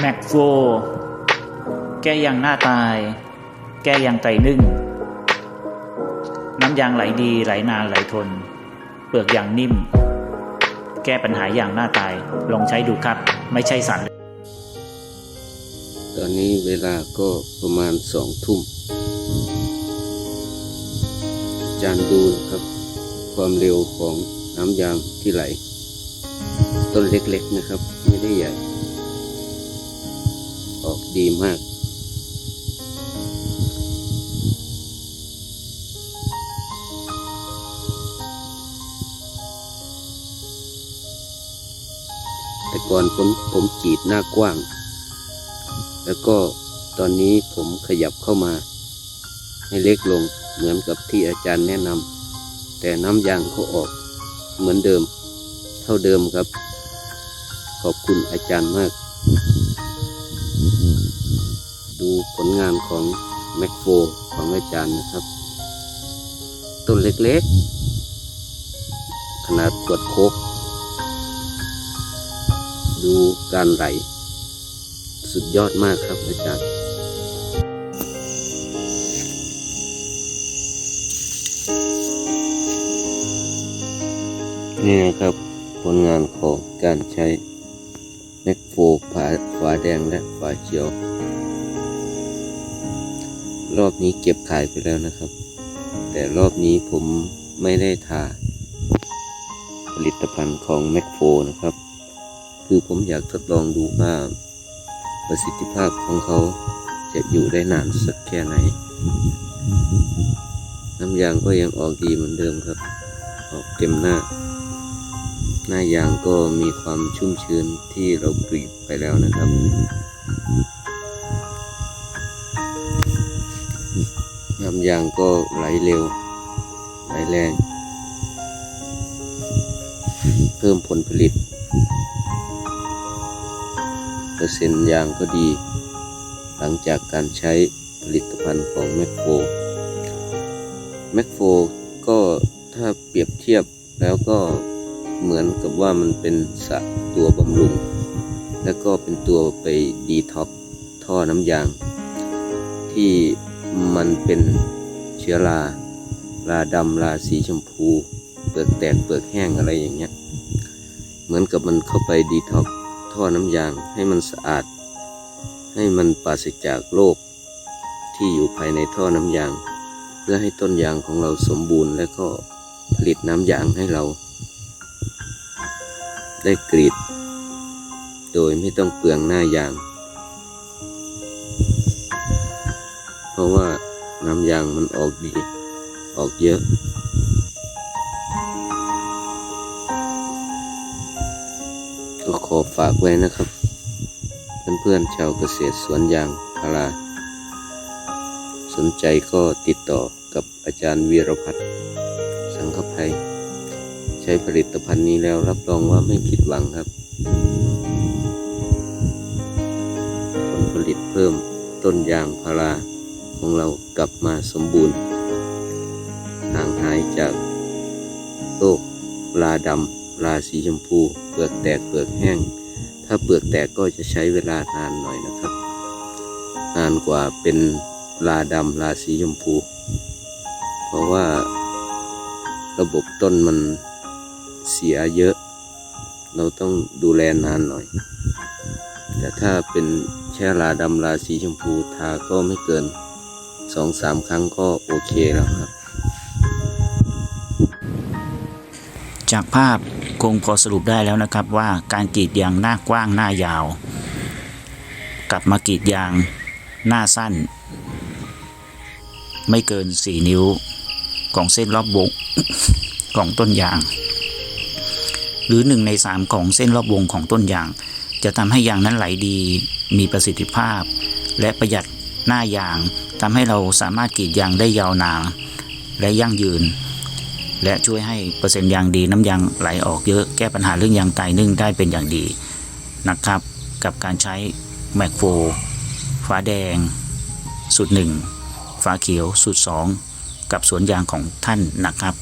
แม็กโฟแก้ยางหน้าตาย แก้ยางไตนึ่ง น้ำยางไหลดีไหลนานไหลทน เปลือกยางนิ่ม แก้ปัญหายางหน้าตาย ลองใช้ดูครับ ไม่ใช่สารตอนนี้เวลาก็ประมาณสองทุ่ม จานดูนะครับ ความเร็วของน้ำยางที่ไหล ต้นเล็กๆนะครับ ไม่ได้ใหญ่ ออกดีมาก แต่ก่อนผมผมกรีดหน้ากว้าง แล้วก็ตอนนี้ผมขยับเข้ามา ให้เล็กลงเหมือนกับที่อาจารย์แนะนำแต่น้ำยางก็ออกเหมือนเดิม เท่าเดิมครับ ขอบคุณอาจารย์มาก ดูผลงานของแมคโฟของอาจารย์นะครับ ต้นเล็กๆ ขนาดขวดโคก ดูการไหล สุดยอดมากครับอาจารย์นี่นะครับผลงานของการใช้ แมคโฟฝาฝาแดงและฝาเขียว รอบนี้เก็บขายไปแล้วนะครับ แต่รอบนี้ผมไม่ได้ทาผลิตภัณฑ์ของแมคโฟนะครับ คือผมอยากทดลองดูว่าประสิทธิภาพของเขาจะอยู่ได้นานสักแค่ไหน น้ำยางก็ยังออกดีเหมือนเดิมครับ ออกเต็มหน้า หน้ายางก็มีความชุ่มชื้นที่เรากรีดไปแล้วนะครับ น้ำยางก็ไหลเร็ว ไหลแรง เพิ่มผลผลิต เปอร์เซ็นต์ยางก็ดี หลังจากการใช้ผลิตภัณฑ์ของแมคโฟแมคโฟก็ถ้าเปรียบเทียบแล้วก็ เหมือนกับว่ามันเป็นสะตัวบำรุง แล้วก็เป็นตัวไปดีท็อกท่อน้ำยาง ที่มันเป็นเชื้อราราดำราสีชมพู เปลือกแตกเปลือกแห้งอะไรอย่างเงี้ย เหมือนกับมันเข้าไปดีท็อกท่อน้ำยางให้มันสะอาด ให้มันปราศจากโรคที่อยู่ภายในท่อน้ำยาง เพื่อให้ต้นยางของเราสมบูรณ์และก็ผลิตน้ำยางให้เรา ได้กรีด โดยไม่ต้องเปลืองหน้ายาง เพราะว่าน้ำยางมันออกดี ออกเยอะ ก็ขอฝากไว้นะครับ เพื่อนๆชาวเกษตรสวนยางพาราสนใจก็ติดต่อกับอาจารย์วีรพัฒน์สังคภัย ช้ผลิตภัณฑ์นี้แล้วรับรองว่าไม่ผิดหวังครับ ผลผลิตเพิ่มต้นยางพาราของเรากลับมาสมบูรณ์ ห่างหายจากโรคลาดำลาสีชมพู เปลือกแตกเปลือกแห้ง ถ้าเปลือกแตกก็จะใช้เวลานานหน่อยนะครับ นานกว่าเป็นลาดำลาสีชมพู เพราะว่าระบบต้นมัน เสียเยอะ เราต้องดูแลนานหน่อย แต่ถ้าเป็นแค่ลาดำลาสีชมพูทาก็ไม่เกินสองสามครั้งก็โอเคแล้วครับ จากภาพคงพอสรุปได้แล้วนะครับว่าการกรีดยางหน้ากว้างหน้ายาว กลับมากรีดยางหน้าสั้น ไม่เกิน 4 นิ้วของเส้นรอบวงของต้นยาง หรือ 1 ใน 3 ของเส้นรอบวงของต้นยาง จะทำให้ยางนั้นไหลดี มีประสิทธิภาพ และประหยัดหน้ายางทำให้เราสามารถกรีดยางได้ยาวนานและยั่งยืน และช่วยให้เปอร์เซ็นต์ยางดีน้ำยางไหลออกเยอะแก้ปัญหาเรื่องยางตายนึ่งได้เป็นอย่างดีนะครับ กับการใช้แมกโฟฟ้าแดง สูตรหนึ่งฟ้าเขียว สูตรสองกับสวนยางของท่านนะครับ